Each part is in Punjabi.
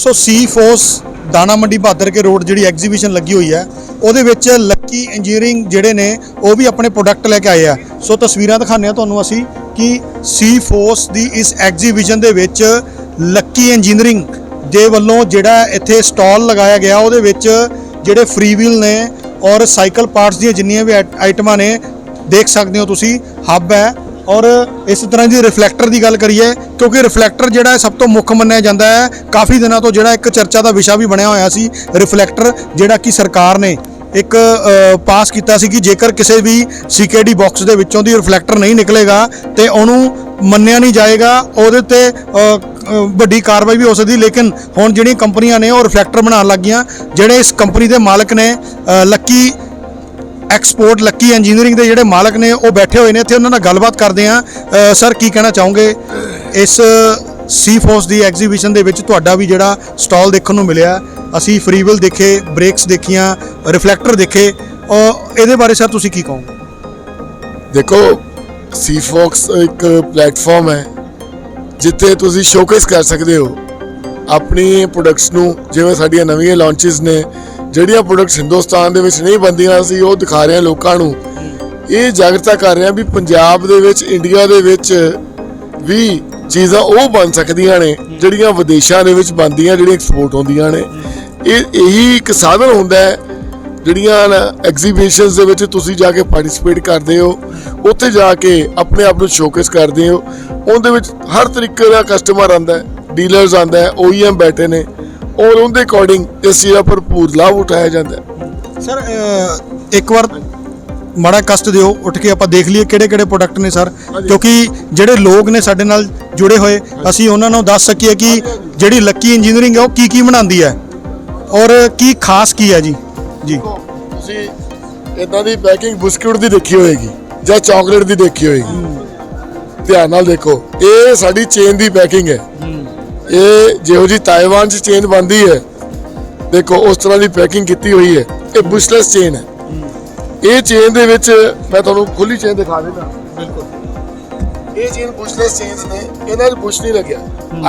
ਸੋ ਸੀ ਫੋਰਸ ਦਾਣਾ ਮੰਡੀ ਬਹਾਦਰ ਕੇ ਰੋਡ ਜਿਹੜੀ ਐਗਜ਼ੀਬਿਸ਼ਨ ਲੱਗੀ ਹੋਈ ਹੈ, ਉਹਦੇ ਵਿੱਚ ਲੱਕੀ ਇੰਜੀਨੀਅਰਿੰਗ ਜਿਹੜੇ ਨੇ, ਉਹ ਵੀ ਆਪਣੇ ਪ੍ਰੋਡਕਟ ਲੈ ਕੇ ਆਏ ਆ। ਸੋ ਤਸਵੀਰਾਂ ਦਿਖਾਉਂਦੇ ਆ ਤੁਹਾਨੂੰ ਅਸੀਂ ਕਿ ਸੀ ਫੋਰਸ ਦੀ ਇਸ ਐਗਜ਼ੀਬਿਸ਼ਨ ਦੇ ਵਿੱਚ ਲੱਕੀ ਇੰਜੀਨੀਅਰਿੰਗ ਦੇ ਵੱਲੋਂ ਜਿਹੜਾ ਇੱਥੇ ਸਟਾਲ ਲਗਾਇਆ ਗਿਆ, ਉਹਦੇ ਵਿੱਚ ਜਿਹੜੇ ਫ੍ਰੀ ਵੀਲ ਨੇ ਔਰ ਸਾਈਕਲ ਪਾਰਟਸ ਦੀਆਂ ਜਿੰਨੀਆਂ ਵੀ ਆਈਟ- ਆਈਟਮਾਂ ਨੇ, ਦੇਖ ਸਕਦੇ ਹੋ ਤੁਸੀਂ ਹੱਬ ਹੈ। ਔਰ ਇਸ ਤਰ੍ਹਾਂ ਦੀ ਰਿਫਲੈਕਟਰ ਦੀ ਗੱਲ ਕਰੀਏ, ਕਿਉਂਕਿ ਰਿਫਲੈਕਟਰ ਜਿਹੜਾ ਹੈ ਸਭ ਤੋਂ ਮੁੱਖ ਮੰਨਿਆ ਜਾਂਦਾ ਹੈ, ਕਾਫੀ ਦਿਨਾਂ ਤੋਂ ਜਿਹੜਾ ਇੱਕ ਚਰਚਾ ਦਾ ਵਿਸ਼ਾ ਵੀ ਬਣਿਆ ਹੋਇਆ ਸੀ ਰਿਫਲੈਕਟਰ ਜਿਹੜਾ ਕਿ ਸਰਕਾਰ ਨੇ ਇੱਕ ਪਾਸ ਕੀਤਾ ਸੀ ਕਿ ਜੇਕਰ ਕਿਸੇ ਵੀ ਸੀਕੇਡੀ ਬਾਕਸ ਦੇ ਵਿੱਚੋਂ ਦੀ ਰਿਫਲੈਕਟਰ ਨਹੀਂ ਨਿਕਲੇਗਾ ਤੇ ਉਹਨੂੰ ਮੰਨਿਆ ਨਹੀਂ ਜਾਏਗਾ, ਉਹਦੇ ਤੇ ਵੱਡੀ ਕਾਰਵਾਈ ਵੀ ਹੋ ਸਕਦੀ, ਲੇਕਿਨ ਹੁਣ ਜਿਹੜੀਆਂ ਕੰਪਨੀਆਂ ਨੇ ਉਹ ਰਿਫਲੈਕਟਰ ਬਣਾਉਣ ਲੱਗੀਆਂ, ਜਿਹੜੇ ਇਸ ਕੰਪਨੀ ਦੇ ਮਾਲਕ ਨੇ ਲੱਕੀ ਐਕਸਪੋਰਟ ਲੱਕੀ ਇੰਜੀਨੀਅਰਿੰਗ ਦੇ ਜਿਹੜੇ ਮਾਲਕ ਨੇ, ਉਹ ਬੈਠੇ ਹੋਏ ਨੇ, ਇੱਥੇ ਉਹਨਾਂ ਨਾਲ ਗੱਲਬਾਤ ਕਰਦੇ ਆ ਸਰ, ਕੀ ਕਹਿਣਾ ਚਾਹੋਗੇ? ਇਸ ਸੀ ਫੋਰਸ ਦੀ ਐਗਜ਼ੀਬਿਸ਼ਨ ਦੇ ਵਿੱਚ ਤੁਹਾਡਾ ਵੀ ਜਿਹੜਾ ਸਟਾਲ ਦੇਖਣ ਨੂੰ ਮਿਲਿਆ। ਅਸੀਂ ਫਰੀਵਿਲ ਦੇਖੇ ਬ੍ਰੇਕਸ ਦੇਖੀਆਂ ਰਿਫਲੈਕਟਰ ਦੇਖੇ। ਔਰ ਇਹਦੇ ਬਾਰੇ ਸਰ, ਤੁਸੀਂ ਕੀ ਕਹੋਗੇ? ਦੇਖੋ ਸੀ ਫੋਕਸ ਇੱਕ ਪਲੇਟਫਾਰਮ ਹੈ, ਜਿੱਥੇ ਤੁਸੀਂ ਸ਼ੋਕੇਸ ਕਰ ਸਕਦੇ ਹੋ ਆਪਣੀ ਪ੍ਰੋਡਕਟਸ ਨੂੰ, ਜਿਵੇਂ ਸਾਡੀਆਂ ਨਵੀਆਂ ਲਾਂਚਸ ਨੇ ਜਿਹੜੀਆਂ ਪ੍ਰੋਡਕਟਸ ਹਿੰਦੁਸਤਾਨ ਦੇ ਵਿੱਚ ਨਹੀਂ ਬੰਦੀਆਂ ਸੀ, ਉਹ ਦਿਖਾ ਰਹੇ ਹਾਂ ਲੋਕਾਂ ਨੂੰ। ਇਹ ਜਾਗਰਤਾ ਕਰ ਰਹੇ ਹਾਂ ਵੀ ਪੰਜਾਬ ਦੇ ਵਿੱਚ ਇੰਡੀਆ ਦੇ ਵਿੱਚ ਵੀ ਚੀਜ਼ਾਂ ਉਹ ਬਣ ਸਕਦੀਆਂ ਨੇ, ਜਿਹੜੀਆਂ ਵਿਦੇਸ਼ਾਂ ਦੇ ਵਿੱਚ ਬਣਦੀਆਂ, ਜਿਹੜੀਆਂ ਐਕਸਪੋਰਟ ਹੁੰਦੀਆਂ ਨੇ। ਇਹ ਇਹੀ ਇੱਕ ਸਾਧਨ ਹੁੰਦਾ ਹੈ, ਜਿਹੜੀਆਂ ਐਗਜ਼ੀਬਿਸ਼ਨਸ ਦੇ ਵਿੱਚ ਤੁਸੀਂ ਜਾ ਕੇ ਪਾਰਟਿਸਿਪੇਟ ਕਰਦੇ ਹੋ, ਉੱਥੇ ਜਾ ਕੇ ਆਪਣੇ ਆਪ ਨੂੰ ਸ਼ੋਕੇਸ ਕਰਦੇ ਹੋ। ਉਹਦੇ ਵਿੱਚ ਹਰ ਤਰੀਕੇ ਦਾ ਕਸਟਮਰ ਆਂਦਾ ਹੈ ਡੀਲਰਸ ਆਂਦਾ ਹੈ OEM ਬੈਠੇ ਨੇ। ਔਰ ਉਹਦੇ ਅਕੋਰਡਿੰਗ ਇਸ ਚੀਜ਼ ਦਾ ਭਰਪੂਰ ਲਾਭ ਉਠਾਇਆ ਜਾਂਦਾ ਹੈ। ਸਰ ਇੱਕ ਵਾਰ ਮਾੜਾ ਕਸ਼ਟ ਦਿਓ ਉੱਠ ਕੇ ਆਪਾਂ ਦੇਖ ਲਈਏ ਕਿਹੜੇ ਕਿਹੜੇ ਪ੍ਰੋਡਕਟ ਨੇ ਸਰ। ਕਿਉਂਕਿ ਜਿਹੜੇ ਲੋਕ ਨੇ ਸਾਡੇ ਨਾਲ ਜੁੜੇ ਹੋਏ ਅਸੀਂ ਉਹਨਾਂ ਨੂੰ ਦੱਸ ਸਕੀਏ ਕਿ ਜਿਹੜੀ ਲੱਕੀ ਇੰਜੀਨੀਅਰਿੰਗ ਹੈ ਉਹ ਕੀ ਕੀ ਬਣਾਉਂਦੀ ਹੈ ਔਰ ਕੀ ਖਾਸ ਕੀ ਹੈ ਜੀ? ਜੀ। ਤੁਸੀਂ ਇਦਾਂ ਦੀ ਪੈਕਿੰਗ ਬਿਸਕੁਟ ਦੀ ਦੇਖੀ ਹੋਏਗੀ ਜਾਂ ਚਾਕਲੇਟ ਦੀ ਦੇਖੀ ਹੋਏਗੀ। ਧਿਆਨ ਨਾਲ ਦੇਖੋ ਇਹ ਸਾਡੀ ਚੇਨ ਦੀ ਪੈਕਿੰਗ ਹੈ। ਇਹ ਜਿਹੋ ਜੀ ਤਾਇਵਾਨ 'ਚ ਚੇਨ ਬੰਦੀ ਹੈ ਦੇਖੋ ਉਸ ਤਰ੍ਹਾਂ ਦੀ ਪੈਕਿੰਗ ਕੀਤੀ ਹੋਈ ਹੈ ਇਹ ਬੁਸ਼ਲੈਸ ਚੇਨ ਹੈ। ਇਹ ਚੇਨ ਦੇ ਵਿੱਚ ਮੈਂ ਤੁਹਾਨੂੰ ਖੁੱਲੀ ਚੇਨ ਦਿਖਾ ਦਿੰਦਾ। ਬਿਲਕੁਲ। ਇਹ ਚੇਨ ਬੁਸ਼ਲੈਸ ਚੇਨਸ ਨੇ ਇਹਨਾਂ ਨੂੰ ਬੁਸ਼ ਨਹੀਂ ਲੱਗਿਆ।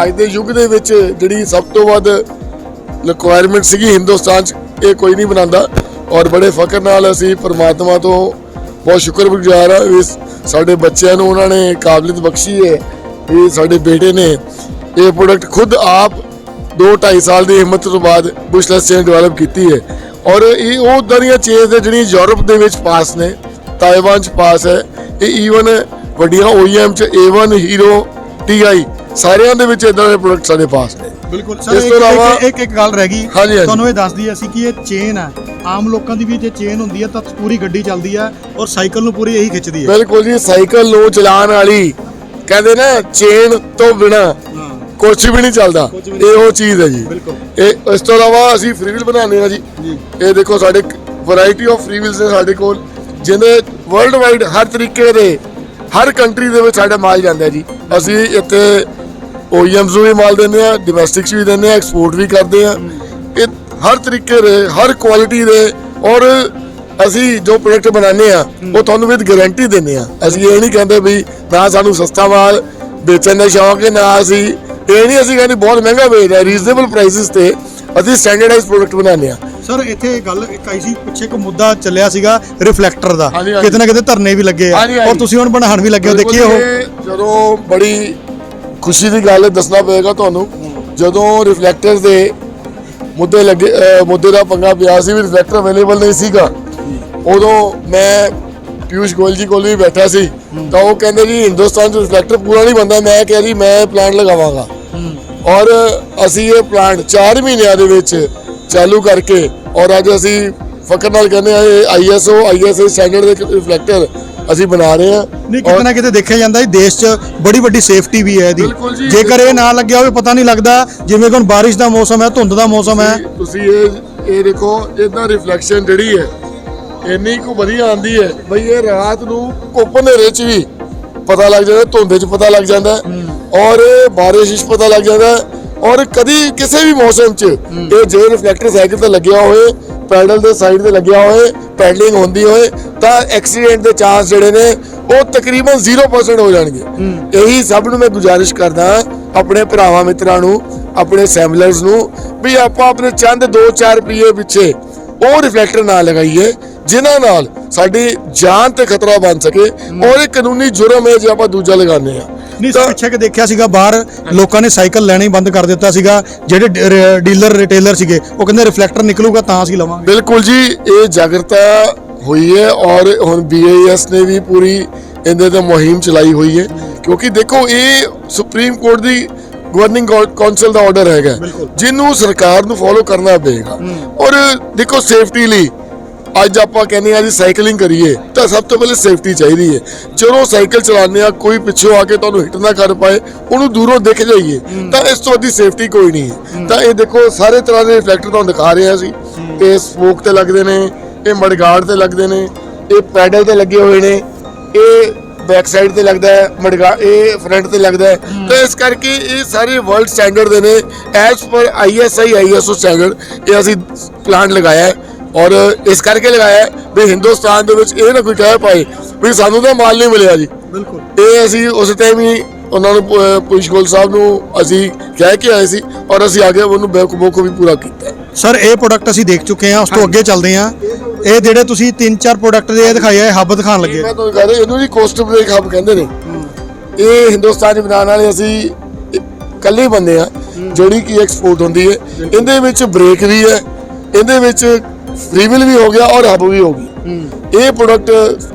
ਅੱਜ ਦੇ ਯੁੱਗ ਦੇ ਵਿੱਚ ਜਿਹੜੀ ਸਭ ਤੋਂ ਵੱਧ ਰਿਕੁਆਇਰਮੈਂਟ ਸੀਗੀ ਹਿੰਦੁਸਤਾਨ 'ਚ ਇਹ ਕੋਈ ਨਹੀਂ ਬਣਾਉਂਦਾ। ਔਰ ਬੜੇ ਫਖਰ ਨਾਲ ਅਸੀਂ ਪ੍ਰਮਾਤਮਾ ਤੋਂ ਬਹੁਤ ਸ਼ੁਕਰਗੁਜ਼ਾਰ ਹਾਂ ਵੀ ਸਾਡੇ ਬੱਚਿਆਂ ਨੂੰ ਉਹਨਾਂ ਨੇ ਕਾਬਲੀਅਤ ਬਖਸ਼ੀ ਹੈ ਵੀ ਸਾਡੇ ਬੇਟੇ ਨੇ ਇਹ ਪ੍ਰੋਡਕਟ ਖੁਦ ਆਪ 2.5 ਸਾਲ ਦੀ ਹਿੰਮਤ ਤੋਂ ਬਾਅਦ ਬੁਸ਼ਲੈਸ ਚੇਨ ਡਿਵੈਲਪ ਕੀਤੀ ਹੈ। ਔਰ ਇਹ ਉਹ ਦੀਆਂ ਚੇਨਸ ਨੇ ਜਿਹੜੀਆਂ ਯੂਰਪ ਦੇ ਵਿੱਚ ਪਾਸ ਨੇ ਤਾਇਵਾਨ 'ਚ ਪਾਸ ਹੈ। ਇਹ ਈਵਨ ਵੱਡੀਆਂ OEM 'ਚ A1 ਹੀਰੋ TI ਸਾਰਿਆਂ ਦੇ ਵਿੱਚ ਇਦਾਂ ਦੇ ਪ੍ਰੋਡਕਟ ਸਾਡੇ ਪਾਸ ਨੇ। ਬਿਲਕੁਲ। ਸਰ ਇਸ ਇੱਕ ਤੋਂ ਇਲਾਵਾ- ਇੱਕ- ਗੱਲ ਰਹਿ ਗਈ। ਤੁਹਾਨੂੰ ਇਹ ਦੱਸ ਦਈਏ ਅਸੀਂ ਕਿ ਇਹ ਚੇਨ ਹੈ ਆਮ ਲੋਕਾਂ ਦੀ ਵੀ ਜੇ ਚੇਨ ਹੁੰਦੀ ਹੈ ਤਾਂ ਪੂਰੀ ਗੱਡੀ ਚੱਲਦੀ ਹੈ ਔਰ ਸਾਈਕਲ ਨੂੰ ਪੂਰੀ ਇਹੀ ਖਿੱਚਦੀ ਹੈ ਬਿਲਕੁਲ ਜੀ ਸਾਈਕਲ ਨੂੰ ਚਲਾਉਣ ਵਾਲੀ ਕਹਿੰਦੇ ਨਾ ਚੇਨ ਤੋਂ ਬਿਨਾ ਕੁਝ ਵੀ ਨਹੀਂ ਚੱਲਦਾ। ਇਹ ਉਹ ਚੀਜ਼ ਹੈ ਜੀ। ਇਹ ਇਸ ਤੋਂ ਇਲਾਵਾ ਅਸੀਂ ਫ੍ਰੀ ਵੀਲ ਬਣਾਉਂਦੇ ਹਾਂ ਜੀ। ਇਹ ਦੇਖੋ ਸਾਡੇ ਵੈਰਾਈਟੀ ਆਫ ਫ੍ਰੀ ਵੀਲਸ ਨੇ ਸਾਡੇ ਕੋਲ ਜਿਹਦੇ ਵਰਲਡ ਵਾਈਡ ਹਰ ਤਰੀਕੇ ਦੇ ਹਰ ਕੰਟਰੀ ਦੇ ਵਿੱਚ ਸਾਡਾ ਮਾਲ ਜਾਂਦਾ ਜੀ। ਅਸੀਂ ਇੱਥੇ OEMs ਨੂੰ ਵੀ ਮਾਲ ਦਿੰਦੇ ਆ ਡੋਮੈਸਟਿਕਸ ਵੀ ਦਿੰਦੇ ਆ ਐਕਸਪੋਰਟ ਵੀ ਕਰਦੇ ਆ ਇਹ ਹਰ ਤਰੀਕੇ ਦੇ ਹਰ ਕੁਆਲਿਟੀ ਦੇ ਔਰ ਅਸੀਂ ਜੋ ਪ੍ਰੋਡਕਟ ਬਣਾਉਂਦੇ ਆ ਉਹ ਤੁਹਾਨੂੰ ਵਿਦ ਗਾਰੰਟੀ ਦਿੰਦੇ ਆ ਅਸੀਂ ਇਹ ਨਹੀਂ ਕਹਿੰਦੇ ਵੀ ਨਾ ਸਾਨੂੰ ਸਸਤਾ ਮਾਲ ਵੇਚਣ ਦਾ ਸ਼ੌਕ ਹੈ ਨਾ ਅਸੀਂ ਇਹ ਨਹੀਂ ਅਸੀਂ ਕਹਿੰਦੇ ਬਹੁਤ ਮਹਿੰਗਾ ਵੇਚ ਰਹੇ ਰੀਜ਼ਨੇਬਲ ਪ੍ਰਾਈਸਿਸ ਤੇ ਅਸੀਂ ਸਟੈਂਡਰਡਾਈਜ਼ ਪ੍ਰੋਡਕਟ ਬਣਾਉਂਦੇ ਆ। ਸਰ ਇੱਥੇ ਗੱਲ ਇੱਕ ਆਈ ਸੀ ਪਿੱਛੇ ਇੱਕ ਮੁੱਦਾ ਚੱਲਿਆ ਸੀਗਾ ਰਿਫਲੈਕਟਰ ਦਾ। ਹਾਂਜੀ, ਹਾਂਜੀ। ਕਿਤੇ ਨਾ ਕਿਤੇ ਧਰਨੇ ਵੀ ਲੱਗੇ ਆ। ਹਾਂਜੀ, ਹਾਂਜੀ। ਔਰ ਤੁਸੀਂ ਹੁਣ ਬਣਾਉਣ ਵੀ ਲੱਗੇ ਹੋ ਦੇਖੀਏ ਉਹ। ਇਹ ਜਦੋਂ ਬੜੀ ਖੁਸ਼ੀ ਦੀ ਗੱਲ ਹੈ, ਦੱਸਣਾ ਪਏਗਾ ਤੁਹਾਨੂੰ ਜਦੋਂ ਰਿਫਲੈਕਟਰ ਦੇ ਮੁੱਦੇ ਲੱਗੇ ਅਹ ਮੁੱਦੇ ਦਾ ਪੰਗਾ ਪਿਆ ਸੀ ਵੀ ਰਿਫਲੈਕਟਰ ਅਵੇਲੇਬਲ ਨਹੀਂ ਸੀਗਾ ਉਦੋਂ ਮੈਂ ਪਿਊਸ਼ ਗੋਇਲ ਜੀ ਕੋਲ ਵੀ ਬੈਠਾ ਸੀ ਤਾਂ ਉਹ ਕਹਿੰਦੇ ਜੀ ਹਿੰਦੁਸਤਾਨ 'ਚ ਰਿਫਲੈਕਟਰ ਪੂਰਾ ਨਹੀਂ ਬੰਦਾ ਮੈਂ ਕਿਹਾ ਜੀ ਮੈਂ ਪਲਾਂਟ ਲਗਾਵਾਂਗਾ। ਔਰ ਅਸੀਂ ਇਹ ਪਲਾਂਟ 4 ਮਹੀਨਿਆਂ ਦੇ ਵਿੱਚ ਚਾਲੂ ਕਰਕੇ ਔਰ ਅੱਜ ਅਸੀਂ ਫਖਰ ਨਾਲ ਕਹਿੰਦੇ ਆ ਇਹ ਆਈਐਸਓ ਆਈਐਸਏ ਸਟੈਂਡਰਡ ਦੇ ਰਿਫਲੈਕਟਰ ਅਸੀਂ ਬਣਾ ਰਹੇ ਹਾਂ। ਨਹੀਂ ਕਿਤੇ ਨਾ ਕਿਤੇ ਦੇਖਿਆ ਜਾਂਦਾ ਹੈ ਦੇਸ਼ 'ਚ ਬੜੀ ਵੱਡੀ ਸੇਫਟੀ ਵੀ ਹੈ ਇਹਦੀ। ਜੇਕਰ ਇਹ ਨਾ ਲੱਗਿਆ ਹੋਵੇ ਪਤਾ ਨਹੀਂ ਲੱਗਦਾ ਜਿਵੇਂ ਕਿ ਹੁਣ ਬਾਰਿਸ਼ ਦਾ ਮੌਸਮ ਹੈ ਧੁੰਦ ਦਾ ਮੌਸਮ ਹੈ। ਤੁਸੀਂ- ਇਹ ਇਹ ਦੇਖੋ ਇਹਦਾ ਰਿਫਲੈਕਸ਼ਨ ਜਿਹੜੀ ਹੈ ਇੰਨੀ ਕੁ ਵਧੀਆ ਆਂਦੀ ਹੈ। ਬਈ ਇਹ ਰਾਤ ਨੂੰ ਧੁੱਪ ਹਨੇਰੇ 'ਚ ਵੀ ਪਤਾ ਲੱਗ ਜਾਂਦਾ ਧੁੰਦੇ 'ਚ ਪਤਾ ਲੱਗ ਜਾਂਦਾ ਔਰ ਬਾਰਿਸ਼ 'ਚ ਪਤਾ ਲੱਗ ਜਾਂਦਾ ਔਰ ਕਦੀ ਕਿਸੇ ਵੀ ਮੌਸਮ 'ਚ ਇਹ ਜੇ ਰਿਫਲੈਕਟਰ ਸਾਈਕਲ ਤੇ ਲੱਗਿਆ ਹੋਏ ਪੈਡਲ ਦੇ ਸਾਈਡ ਤੇ ਲੱਗਿਆ ਹੋਏ ਪੈਡਲਿੰਗ ਹੁੰਦੀ ਹੋਏ ਤਾਂ ਐਕਸੀਡੈਂਟ ਦੇ ਚਾਂਸ ਜਿਹੜੇ ਨੇ ਉਹ ਤਕਰੀਬਨ 0% ਹੋ ਜਾਣਗੇ। ਇਹੀ ਸਭ ਨੂੰ ਮੈਂ ਗੁਜ਼ਾਰਿਸ਼ ਕਰਦਾ ਆਪਣੇ ਭਰਾਵਾਂ ਮਿੱਤਰਾਂ ਨੂੰ ਆਪਣੇ ਸੈਮਲਰਸ ਨੂੰ ਵੀ ਆਪਾਂ ਆਪਣੇ ਚੰਦ 2-4 ਰੁਪਏ ਪਿੱਛੇ ਉਹ ਰਿਫਲੈਕਟਰ ਨਾ ਲਗਾਈਏ ਜਿਨ੍ਹਾਂ ਨਾਲ ਸਾਡੀ ਜਾਨ ਤੇ ਖਤਰਾ ਬਣ ਸਕੇ ਔਰ ਇਹ ਕਾਨੂੰਨੀ ਜੁਰਮ ਹੈ ਜੇ ਆਪਾਂ ਦੂਜਾ ਲਗਾਉਂਦੇ ਆ ਨਹੀਂ ਪਿੱਛੇ ਕਿ ਦੇਖਿਆ ਸੀਗਾ ਬਾਹਰ ਲੋਕਾਂ ਨੇ ਸਾਈਕਲ ਲੈਣਾ ਹੀ ਬੰਦ ਕਰ ਦਿੱਤਾ ਸੀਗਾ ਜਿਹੜੇ ਡੀਲਰ ਰਿਟੇਲਰ ਸੀਗੇ ਉਹ ਕਹਿੰਦੇ ਰਿਫਲੈਕਟਰ ਨਿਕਲੂਗਾ ਤਾਂ ਅਸੀਂ ਲਵਾਂਗੇ। ਬਿਲਕੁਲ ਜੀ ਇਹ ਜਾਗਰਤਾ ਹੋਈ ਹੈ ਔਰ ਹੁਣ BIS ਨੇ ਵੀ ਪੂਰੀ ਇਹਦੇ ਤੇ ਮੁਹਿੰਮ ਚਲਾਈ ਹੋਈ ਹੈ। ਕਿਉਂਕਿ ਦੇਖੋ ਇਹ ਸੁਪਰੀਮ ਕੋਰਟ ਦੀ ਗਵਰਨਿੰਗ ਕੌਂਸਲ ਦਾ ਆਰਡਰ ਹੈਗਾ। ਜਿਹਨੂੰ ਸਰਕਾਰ ਨੂੰ ਫੋਲੋ ਕਰਨਾ ਪਏਗਾ। ਔਰ ਦੇਖੋ ਸੇਫਟੀ ਲਈ ਅੱਜ ਆਪਾਂ ਕਹਿੰਦੇ ਆ ਜੀ ਸਾਈਕਲਿੰਗ ਕਰੀਏ ਤਾਂ ਸਭ ਤੋਂ ਪਹਿਲੇ ਸੇਫਟੀ ਚਾਹੀਦੀ ਹੈ। ਜਦੋਂ ਸਾਈਕਲ ਚਲਾਉਂਦੇ ਆ ਕੋਈ ਪਿੱਛੋਂ ਆ ਕੇ ਤੁਹਾਨੂੰ ਹਿੱਟ ਨਾ ਕਰ ਪਾਏ, ਉਹਨੂੰ ਦੂਰੋਂ ਦਿਖ ਜਾਈਏ, ਤਾਂ ਇਸ ਤੋਂ ਵੱਡੀ ਸੇਫਟੀ ਕੋਈ ਨਹੀਂ ਹੈ। ਤਾਂ ਇਹ ਦੇਖੋ, ਸਾਰੇ ਤਰ੍ਹਾਂ ਦੇ ਰਿਫਲੈਕਟਰ ਤੁਹਾਨੂੰ ਦਿਖਾ ਰਹੇ ਆ ਸੀ। ਇਹ ਸਪੋਕ ਤੇ ਲੱਗਦੇ ਨੇ, ਇਹ ਮੜਗਾੜ ਤੇ ਲੱਗਦੇ ਨੇ, ਇਹ ਪੈਡਲ ਤੇ ਲੱਗੇ ਹੋਏ ਨੇ, ਇਹ ਬੈਕ ਸਾਈਡ ਤੇ ਲੱਗਦਾ ਹੈ ਮੜਗਾ ਇਹ ਫਰੰਟ ਤੇ ਲੱਗਦਾ ਹੈ। ਤਾਂ ਇਸ ਕਰਕੇ ਇਹ ਸਾਰੇ ਵਰਲਡ ਸਟੈਂਡਰਡ ਦੇ ਨੇ। As per ISI ISO standard ਇਹ ਅਸੀਂ ਪਲਾਂਟ ਲਗਾਇਆ ਹੈ। ਔਰ ਇਸ ਕਰਕੇ ਲਗਾਇਆ ਵੀ ਹਿੰਦੁਸਤਾਨ ਦੇ ਵਿੱਚ ਇਹ ਨਾ ਕੋਈ ਕਹਿ ਪਾਏ ਵੀ ਸਾਨੂੰ ਤਾਂ ਮਾਲ ਨਹੀਂ ਮਿਲਿਆ ਜੀ। ਬਿਲਕੁਲ। ਇਹ ਅਸੀਂ ਉਸ ਟਾਈਮ ਹੀ ਉਹਨਾਂ ਨੂੰ ਪ- ਪੁਸ਼ ਗੋਲ ਸਾਹਿਬ ਨੂੰ ਅਸੀਂ ਕਹਿ ਕੇ ਆਏ ਸੀ ਔਰ ਅਸੀਂ ਆਗੇ ਉਹਨੂੰ ਬੇਕਬੋਕ ਵੀ ਪੂਰਾ ਕੀਤਾ। ਸਰ ਇਹ ਪ੍ਰੋਡਕਟ ਅਸੀਂ ਦੇਖ ਚੁੱਕੇ ਹਾਂ ਉਸ ਤੋਂ ਅੱਗੇ ਚੱਲਦੇ ਹਾਂ। ਇਹ ਜਿਹੜੇ ਤੁਸੀਂ ਤਿੰਨ ਚਾਰ ਪ੍ਰੋਡਕਟ ਦੇ ਇਹ ਦਿਖਾਏ ਆ ਇਹ ਹੱਬ ਦਿਖਾਉਣ ਲੱਗੇ ਮੈਂ ਤੁਹਾਨੂੰ ਕਹ ਰਿਹਾ ਇਹਨੂੰ ਜੀ ਕੋਸਟ ਬ੍ਰੇਕ ਹੱਬ ਕਹਿੰਦੇ ਨੇ। ਇਹ ਹਿੰਦੁਸਤਾਨ 'ਚ ਬਣਾਉਣ ਵਾਲੇ ਅਸੀਂ ਇਕੱਲੇ ਬੰਦੇ ਆ ਜਿਹੜੀ ਕਿ ਐਕਸਪੋਰਟ ਹੁੰਦੀ ਹੈ। ਇਹਦੇ ਵਿੱਚ ਬ੍ਰੇਕ ਵੀ ਹੈ ਇਹਦੇ ਵਿੱਚ ਫ੍ਰੀਵਿਲ ਵੀ ਹੋ ਗਿਆ ਔਰ ਹੱਬ ਵੀ ਹੋ ਗਈ। ਇਹ ਪ੍ਰੋਡਕਟ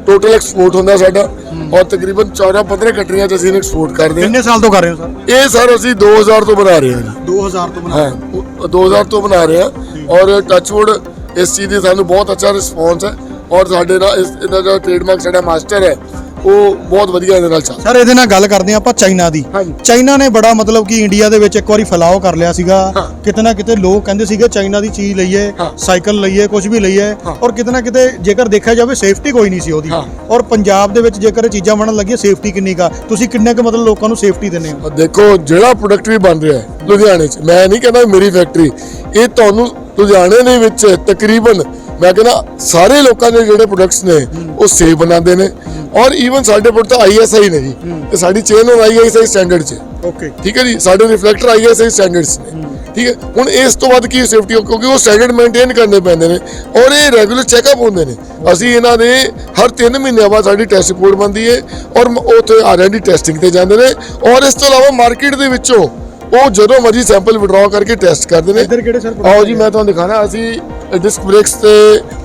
ਟੋਟਲ ਐਕਸਪੋਰਟ ਹੁੰਦਾ ਸਾਡਾ ਔਰ ਤਕਰੀਬਨ 14 15 ਕੰਟਰੀਆਂ 'ਚ ਅਸੀਂ ਐਕਸਪੋਰਟ ਕਰਦੇ ਹਾਂ। ਕਿੰਨੇ ਸਾਲ ਤੋਂ ਕਰ ਰਹੇ ਹੋ ਸਰ? ਇਹ ਸਰ ਅਸੀਂ 2000 ਤੋਂ ਬਣਾ ਰਹੇ ਹਾਂ ਜੀ। 2000 ਤੋਂ ਹਾਂ? ਉਹ 2000 ਤੋਂ ਬਣਾ ਰਹੇ ਹਾਂ। ਔਰ ਟੱਚਵੁੱਡ ਇਸ ਚੀਜ਼ ਦੀ ਸਾਨੂੰ ਬਹੁਤ ਅੱਛਾ ਰਿਸਪੌਂਸ ਹੈ। ਔਰ ਸਾਡੇ ਨਾਲ ਇਸ ਇਹਦਾ ਜਿਹੜਾ ਟ੍ਰੇਡਮਾਰਕ ਸਾਡਾ ਮਾਸਟਰ ਹੈ। ਉਹ ਬਹੁਤ ਵਧੀਆ ਇਹਦੇ ਨਾਲ ਚੱਲ ਸਰ ਇਹਦੇ ਨਾਲ ਗੱਲ ਕਰਦੇ ਹਾਂ ਆਪਾਂ ਚਾਈਨਾ ਦੀ ਹਾਂਜੀ। ਚਾਈਨਾ ਨੇ ਬੜਾ ਮਤਲਬ ਕਿ ਇੰਡੀਆ ਦੇ ਵਿੱਚ ਇੱਕ ਵਾਰੀ ਫੈਲਾਓ ਕਰ ਲਿਆ ਸੀਗਾ ਹਾਂ। ਕਿਤੇ ਨਾ ਕਿਤੇ ਲੋਕ ਕਹਿੰਦੇ ਸੀਗੇ ਚਾਈਨਾ ਦੀ ਚੀਜ਼ ਲਈਏ ਹਾਂ। ਸਾਈਕਲ ਲਈਏ ਕੁਝ ਵੀ ਲਈਏ ਹਾਂ। ਔਰ ਕਿਤੇ ਨਾ ਕਿਤੇ ਜੇਕਰ ਦੇਖਿਆ ਜਾਵੇ ਸੇਫਟੀ ਕੋਈ ਨਹੀਂ ਸੀ ਉਹਦੀ ਹਾਂ। ਔਰ ਪੰਜਾਬ ਦੇ ਵਿੱਚ ਜੇਕਰ ਇਹ ਚੀਜ਼ਾਂ ਬਣਨ ਲੱਗੀਆਂ ਸੇਫਟੀ ਕਿੰਨੀ ਕਾ ਤੁਸੀਂ ਕਿੰਨੇ ਕੁ ਮਤਲਬ ਲੋਕਾਂ ਨੂੰ ਸੇਫਟੀ ਦਿੰਦੇ ਹੋ ਔਰ ਦੇਖੋ ਜਿਹੜਾ ਪ੍ਰੋਡਕਟ ਵੀ ਬਣ ਰਿਹਾ ਹੈ ਲੁਧਿਆਣੇ 'ਚ ਮੈਂ ਨਹੀਂ ਕਹਿੰਦਾ ਮੇਰੀ ਫੈਕਟਰੀ ਇਹ ਤੁਹਾਨੂੰ ਲੁਧਿਆਣੇ ਦੇ ਵਿੱਚ ਤਕਰੀਬਨ ਮੈਂ ਕਹਿੰਦਾ ਸਾਰੇ ਲੋਕਾਂ ਦੇ ਜਿਹੜੇ ਪ੍ਰੋਡਕਟਸ ਨੇ ਉਹ ਸੇਫ ਬਣਾਉਂਦੇ ਨੇ ਔਰ ਈਵਨ ਸਾਡੇ ਪ੍ਰੋਡਕਟ ਤਾਂ ਆਈਐਸਆਈ ਨੇ ਜੀ। ਤੇ ਸਾਡੀ ਚੇਨ ਉਹ ਆਈਐਸਆਈ ਸਟੈਂਡਰਡ 'ਚ। ਓਕੇ ਠੀਕ ਹੈ ਜੀ? ਸਾਡੇ ਰਿਫਲੈਕਟਰ ਆਈਐਸਆਈ ਸਟੈਂਡਰਡਸ ਨੇ। ਠੀਕ ਹੈ? ਹੁਣ ਇਸ ਤੋਂ ਵੱਧ ਕੀ ਸੇਫਟੀ ਕਿਉਂਕਿ ਉਹ ਸਟੈਂਡਰਡ ਮੇਨਟੇਨ ਕਰਨੇ ਪੈਂਦੇ ਨੇ। ਔਰ ਇਹ ਰੈਗੂਲਰ ਚੈੱਕਅਪ ਹੁੰਦੇ ਨੇ। ਅਸੀਂ ਇਹਨਾਂ ਦੇ ਹਰ 3 ਮਹੀਨਿਆਂ ਬਾਅਦ ਸਾਡੀ ਟੈਸਟ ਰਿਪੋਰਟ ਬਣਦੀ ਹੈ ਔਰ ਉੱਥੇ ਆਰਐਨਡੀ ਟੈਸਟਿੰਗ ਤੇ ਜਾਂਦੇ ਨੇ। ਔਰ ਇਸ ਤੋਂ ਇਲਾਵਾ ਮਾਰਕੀਟ ਦੇ ਵਿੱਚੋਂ ਉਹ ਜਦੋਂ ਮਰਜ਼ੀ ਸੈਂਪਲ ਵਿਡਰਾਅ ਕਰਕੇ ਟੈਸਟ ਕਰਦੇ ਨੇ। ਇੱਧਰ ਕਿਹੜੇ ਸਰ ਆਓ ਜੀ ਮੈਂ ਤੁਹਾਨੂੰ ਦਿਖਾਣਾ। ਅਸੀਂ ਡਿਸਕ ਬ੍ਰੇਕਸ ਤੇ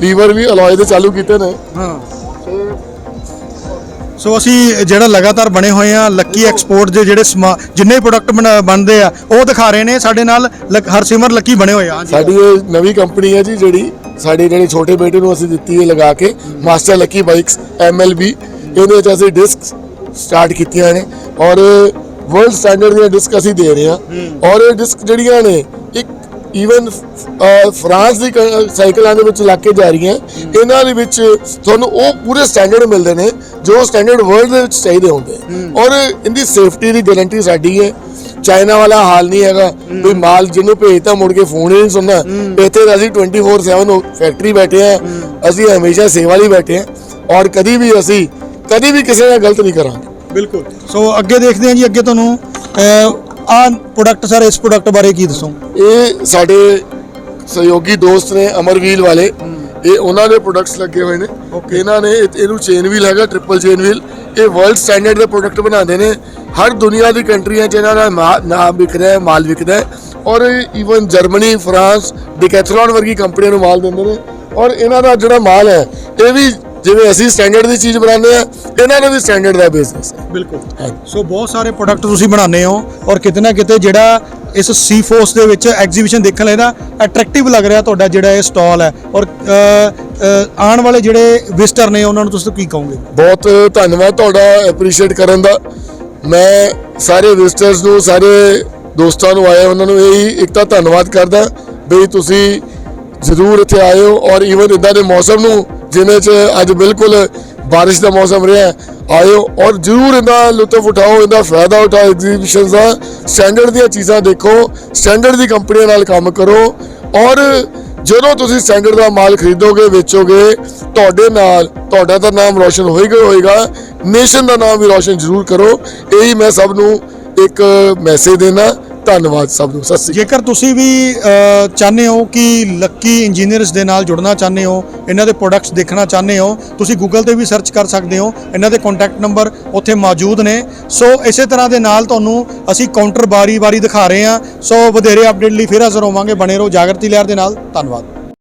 ਲੀਵਰ ਵੀ ਅਲੋਏ ਦੇ ਚਾਲੂ ਕੀਤੇ ਨੇ। ਹਾਂ। ਸੋ ਅਸੀਂ ਜਿਹੜਾ ਲਗਾਤਾਰ ਬਣੇ ਹੋਏ ਆ ਲੱਕੀ ਐਕਸਪੋਰਟ ਦੇ ਜਿਹੜੇ ਜਿੰਨੇ ਪ੍ਰੋਡਕਟ ਬਣਦੇ ਆ ਉਹ ਦਿਖਾ ਰਹੇ ਨੇ ਸਾਡੇ ਨਾਲ ਹਰਸਿਮਰ ਲੱਕੀ ਬਣੇ ਹੋਏ ਆ। ਸਾਡੀ ਇਹ ਨਵੀਂ ਕੰਪਨੀ ਹੈ ਜੀ ਜਿਹੜੀ ਸਾਡੇ ਜਿਹੜੇ ਛੋਟੇ ਬੇਟੇ ਨੂੰ ਅਸੀਂ ਦਿੱਤੀ ਹੈ ਲਗਾ ਕੇ ਮਾਸਟਰ ਲੱਕੀ ਬਾਈਕਸ ਐਮਐਲਬੀ ਇਹਦੇ ਵਿੱਚ ਅਸੀਂ ਡਿਸਕ ਸਟਾਰਟ ਕੀਤੀਆਂ ਨੇ ਔਰ ਵਰਲਡ ਸਟੈਂਡਰਡ ਦੀਆਂ ਡਿਸਕ ਅਸੀਂ ਦੇ ਰਹੇ ਹਾਂ। ਔਰ ਇਹ ਡਿਸਕ ਜਿਹੜੀਆਂ ਨੇ ਇੱਕ ਈਵਨ ਫਰਾਂਸ ਦੀ ਸਾਈਕਲਾਂ ਦੇ ਵਿੱਚ ਲੱਗ ਕੇ ਜਾ ਰਹੀਆਂ। ਇਹਨਾਂ ਦੇ ਵਿੱਚ ਤੁਹਾਨੂੰ ਉਹ ਪੂਰੇ ਸਟੈਂਡਰਡ ਮਿਲਦੇ ਨੇ ਜੋ ਸਟੈਂਡਰਡ ਵਰਲਡ ਦੇ ਵਿੱਚ ਚਾਹੀਦੇ ਹੁੰਦੇ। ਔਰ ਇਹਦੀ ਸੇਫਟੀ ਦੀ ਗਾਰੰਟੀ ਸਾਡੀ ਹੈ। ਚਾਈਨਾ ਵਾਲਾ ਹਾਲ ਨਹੀਂ ਹੈਗਾ। ਕੋਈ ਮਾਲ ਜਿਹਨੂੰ ਭੇਜਤਾ ਮੁੜ ਕੇ ਫੋਨ ਹੀ ਨਹੀਂ ਸੁਣਨਾ। ਇੱਥੇ ਅਸੀਂ 24/7 ਫੈਕਟਰੀ ਬੈਠੇ ਆ ਅਸੀਂ ਹਮੇਸ਼ਾ ਸੇਵਾ ਲਈ ਬੈਠੇ ਆ ਔਰ ਕਦੀ ਵੀ ਅਸੀਂ ਕਦੀ ਵੀ ਕਿਸੇ ਨਾਲ ਗਲਤ ਨਹੀਂ ਕਰਾਂਗੇ। ਬਿਲਕੁਲ। ਸੋ ਅੱਗੇ ਦੇਖਦੇ ਹਾਂ ਜੀ ਅੱਗੇ ਤੁਹਾਨੂੰ ਆ ਪ੍ਰੋਡਕਟ ਸਰ ਇਸ ਪ੍ਰੋਡਕਟ ਬਾਰੇ ਕੀ ਦੱਸੋ? ਇਹ ਸਾਡੇ ਸਹਿਯੋਗੀ ਦੋਸਤ ਨੇ ਅਮਰਵੀਲ ਵਾਲੇ। ਇਹ ਉਹਨਾਂ ਦੇ ਪ੍ਰੋਡਕਟਸ ਲੱਗੇ ਹੋਏ ਨੇ। ਇਹਨਾਂ ਨੇ ਇਹ- ਇਹਨੂੰ ਚੇਨ ਵੀਲ ਹੈਗਾ ਟ੍ਰਿਪਲ ਚੇਨ ਵੀਲ ਇਹ ਵਰਲਡ ਸਟੈਂਡਰਡ ਦੇ ਪ੍ਰੋਡਕਟ ਬਣਾਉਂਦੇ ਨੇ। ਹਰ ਦੁਨੀਆ ਦੀ ਕੰਟਰੀਆਂ 'ਚ ਇਹਨਾਂ ਦਾ ਮਾ- ਨਾਮ ਵਿਕ ਰਿਹਾ ਹੈ ਮਾਲ ਵਿਕਦਾ ਹੈ। ਔਰ ਈਵਨ ਜਰਮਨੀ ਫਰਾਂਸ ਡਿਕੈਥਲਨ ਵਰਗੀ ਕੰਪਨੀਆਂ ਨੂੰ ਮਾਲ ਦਿੰਦੇ ਨੇ। ਔਰ ਇਹਨਾਂ ਦਾ ਜਿਹੜਾ ਮਾਲ ਹੈ ਇਹ ਵੀ ਜਿਵੇਂ ਅਸੀਂ ਸਟੈਂਡਰਡ ਦੀ ਚੀਜ਼ ਬਣਾਉਂਦੇ ਆ ਇਹਨਾਂ ਦਾ ਵੀ ਸਟੈਂਡਰਡ ਦਾ ਬਿਜ਼ਨਸ ਹੈ। ਬਿਲਕੁਲ। ਸੋ ਬਹੁਤ ਸਾਰੇ ਪ੍ਰੋਡਕਟ ਤੁਸੀਂ ਬਣਾਉਂਦੇ ਹੋ ਔਰ ਕਿਤੇ ਨਾ ਕਿਤੇ ਜਿਹੜਾ ਇਸ ਸੀ ਫੋਰਸ ਦੇ ਵਿੱਚ ਐਗਜ਼ੀਬਿਸ਼ਨ ਦੇਖਣ ਲਈ ਨਾ ਅਟਰੈਕਟਿਵ ਲੱਗ ਰਿਹਾ ਤੁਹਾਡਾ ਜਿਹੜਾ ਇਹ ਸਟਾਲ ਹੈ। ਔਰ ਆਉਣ ਵਾਲੇ ਜਿਹੜੇ ਵਿਜ਼ਟਰ ਨੇ ਉਹਨਾਂ ਨੂੰ ਤੁਸੀਂ ਕੀ ਕਹੋਗੇ? ਬਹੁਤ ਧੰਨਵਾਦ ਤੁਹਾਡਾ ਐਪਰੀਸ਼ੀਏਟ ਕਰਨ ਦਾ। ਮੈਂ ਸਾਰੇ ਵਿਜ਼ਟਰਸ ਨੂੰ ਸਾਰੇ ਦੋਸਤਾਂ ਨੂੰ ਆਏ ਉਹਨਾਂ ਨੂੰ ਇਹੀ ਇੱਕ ਤਾਂ ਧੰਨਵਾਦ ਕਰਦਾ ਵੀ ਤੁਸੀਂ ਜ਼ਰੂਰ ਇੱਥੇ ਆਏ ਹੋ ਔਰ ਈਵਨ ਇਦਾਂ ਦੇ ਮੌਸਮ ਨੂੰ ਜਿਵੇਂ ਚ ਅੱਜ ਬਿਲਕੁਲ ਬਾਰਿਸ਼ ਦਾ ਮੌਸਮ ਰਿਹਾ ਆਇਓ ਔਰ ਜ਼ਰੂਰ ਇਹਦਾ ਲੁਤਫ ਉਠਾਓ, ਇਹਦਾ ਫਾਇਦਾ ਉਠਾਓ ਐਗਜ਼ੀਬਿਸ਼ਨ ਦਾ। ਸਟੈਂਡਰਡ ਦੀਆਂ ਚੀਜ਼ਾਂ ਦੇਖੋ ਸਟੈਂਡਰਡ ਦੀ ਕੰਪਨੀਆਂ ਨਾਲ ਕੰਮ ਕਰੋ ਔਰ ਜਦੋਂ ਤੁਸੀਂ ਸਟੈਂਡਰਡ ਦਾ ਮਾਲ ਖਰੀਦੋਗੇ, ਵੇਚੋਗੇ, ਤੁਹਾਡੇ ਨਾਲ, ਤੁਹਾਡਾ ਤਾਂ ਨਾਮ ਰੋਸ਼ਨ ਹੋਏਗਾ ਹੋਏਗਾ ਨੇਸ਼ਨ ਦਾ ਨਾਮ ਵੀ ਰੋਸ਼ਨ ਜ਼ਰੂਰ ਕਰੋ। ਇਹੀ ਮੈਂ ਸਭ ਨੂੰ ਇੱਕ ਮੈਸੇਜ ਦੇਣਾ। ਧੰਨਵਾਦ ਸਭ ਨੂੰ ਸਤਿ ਸ੍ਰੀ ਅਕਾਲ। ਜੇਕਰ ਤੁਸੀਂ ਵੀ ਅ, ਚਾਹੁੰਦੇ ਹੋ ਕਿ ਲੱਕੀ ਇੰਜੀਨੀਅਰਸ ਦੇ ਨਾਲ ਜੁੜਨਾ ਚਾਹੁੰਦੇ ਹੋ ਇਹਨਾਂ ਦੇ ਪ੍ਰੋਡਕਟਸ ਦੇਖਣਾ ਚਾਹੁੰਦੇ ਹੋ ਤੁਸੀਂ ਗੂਗਲ ਤੇ ਵੀ ਸਰਚ ਕਰ ਸਕਦੇ ਹੋ ਇਹਨਾਂ ਦੇ ਕੰਟੈਕਟ ਨੰਬਰ ਉੱਥੇ ਮੌਜੂਦ ਨੇ। ਸੋ ਇਸੇ ਤਰ੍ਹਾਂ ਦੇ ਨਾਲ ਤੁਹਾਨੂੰ ਅਸੀਂ ਕਾਊਂਟਰ ਬਾਰੀ-ਬਾਰੀ ਦਿਖਾ ਰਹੇ ਹਾਂ। ਸੋ ਵਧੇਰੇ ਅਪਡੇਟ ਲਈ ਫਿਰ ਹਾਜ਼ਰ ਹੋਵਾਂਗੇ ਬਣੇ ਰਹੋ ਜਾਗਰਤੀ ਲਹਿਰ ਦੇ ਨਾਲ। ਧੰਨਵਾਦ।